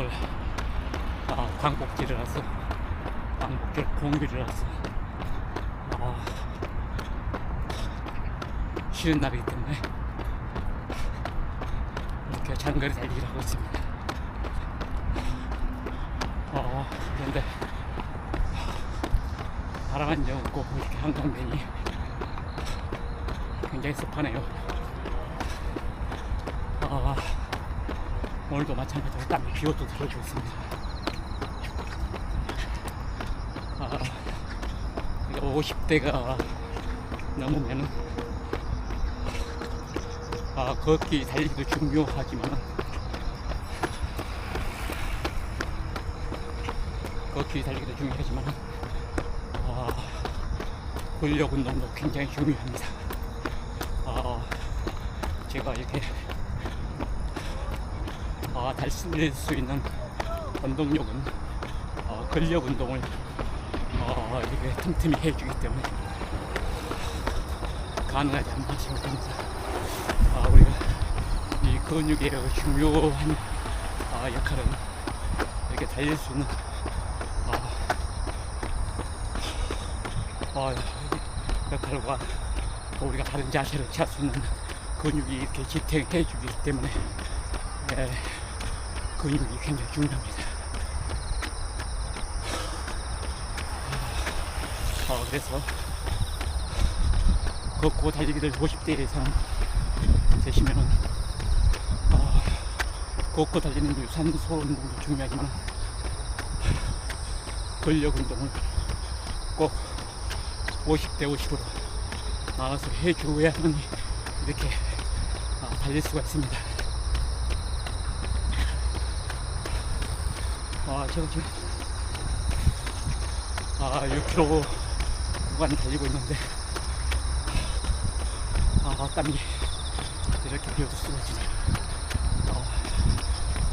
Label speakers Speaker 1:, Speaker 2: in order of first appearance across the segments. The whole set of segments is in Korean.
Speaker 1: 아, 광복절이라서 광복절 공휴일이라서 아, 쉬는 날이기 때문에 이렇게 장거리 달리기를 하고 있습니다. 어, 그런데 바람 한점 없고 이렇게 한강변이 굉장히 습하네요. 아, 오늘도 마찬가지로 땀이 비오도 들어오고 있습니다. 아, 50대가 넘으면은 아, 걷기 달리기도 중요하지만 걷기 달리기도 중요하지만 아, 근력 운동도 굉장히 중요합니다. 아, 제가 이렇게 아, 달성될 수 있는 원동력은 어, 근력 운동을 어, 이렇게 틈틈이 해주기 때문에 가능하지 않나 생각합니다. 아, 우리가 이 근육의 중요한 아, 역할은 이렇게 달릴 수 있는 아, 아, 역할과 또 우리가 다른 자세를 취할 수 있는 근육이 이렇게 지탱해 주기 때문에 예, 근육이 굉장히 중요합니다. 어, 그래서 걷고 달리기를 50대 이상 되시면은 어, 걷고 달리는 유산소 운동도 중요하지만 근력 운동을 꼭 50대 50으로 나가서 해줘야만 이렇게 아, 달릴 수가 있습니다. 아, 제가 지금 아, 6km 구간 달리고 있는데 아, 땀이 이렇게 비어도 쏟아지네. 어,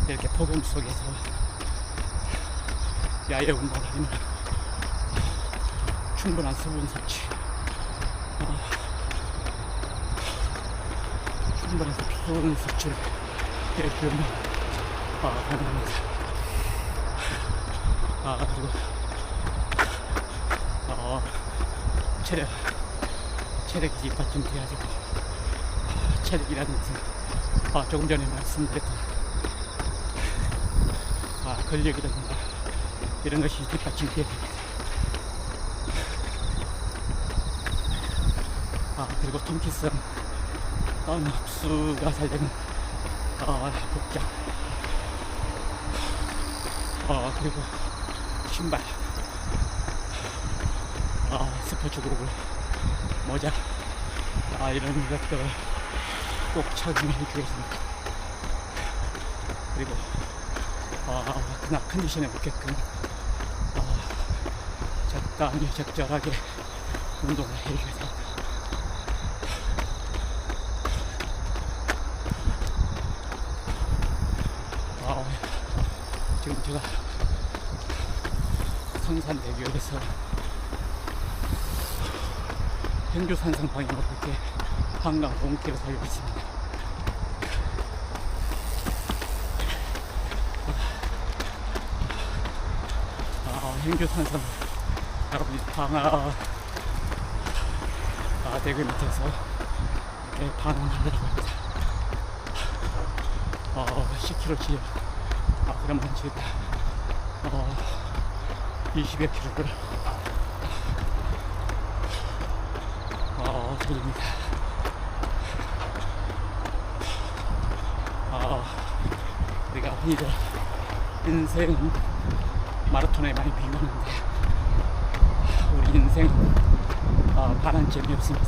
Speaker 1: 이렇게 폭염 속에서 야외 운동을 하면 충분한 수분 섭취, 어, 충분한 수분 섭취를 해주면 아, 가능합니다. 아, 그리고. 어, 체력, 체력이 뒷받침돼가지고 아, 체력이라는 것은 아, 조금 전에 말씀드렸던. 아, 근력이라든가 이런 것이 뒷받침돼야 됩니다. 아, 그리고 통기성 땀 흡수가 잘 되는 아, 복장. 아, 그리고 신발 아, 스포츠 그룹을 모자 아, 이런 것들 꼭 착용해 주겠습니다. 그리고 아, 그날 컨디션에 맞게끔 아, 적당히 적절하게 운동을 해주겠습니다. 아, 지금 제가 성산 대교에서 현주산성 방향으로 이렇게 한강 동길을 달리고 있습니다. 아, 현주산성 여러분 방아 아, 대교 밑에서 이렇게 방황하려고 합니다. 어, 10km씩 아, 그러면 지금 어, 20여 킬로를 어, 돌립니다. 어, 우리가 흔히들 인생은 마라톤에 많이 비유하는데 우리 인생은 어, 반한 점이 없습니다.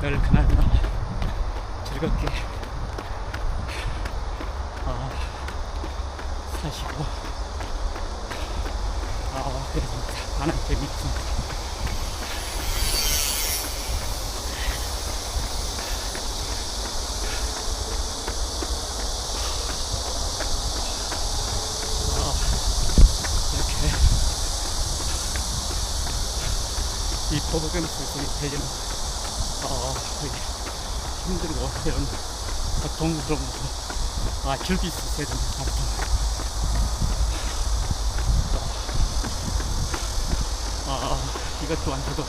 Speaker 1: 늘 그날그날 즐겁게 어, 사시고 없습니다. 어, 이렇게 이 포복음 속에 되려면 어, 힘들고 이런 고통스러운 거 아, 즐길 수 있어야 됩니다. 마라톤. 아, 이것 또한 저도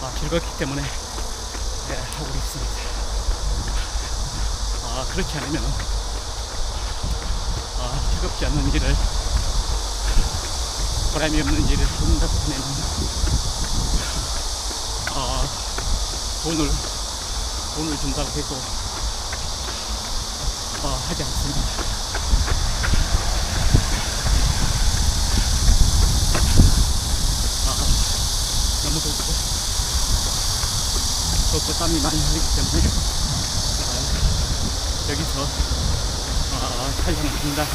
Speaker 1: 아, 즐겁기 때문에 예, 하고 있습니다. 아, 그렇지 않으면 아, 즐겁지 않는 일을 보람이 없는 일을 한다고 하면 아, 돈을 돈을 준다고 해도 아, 하지 않습니다. 아, 너무 덥고 덥고 땀이 많이 흘리기 때문에 아, 여기서 아, 촬영을 한다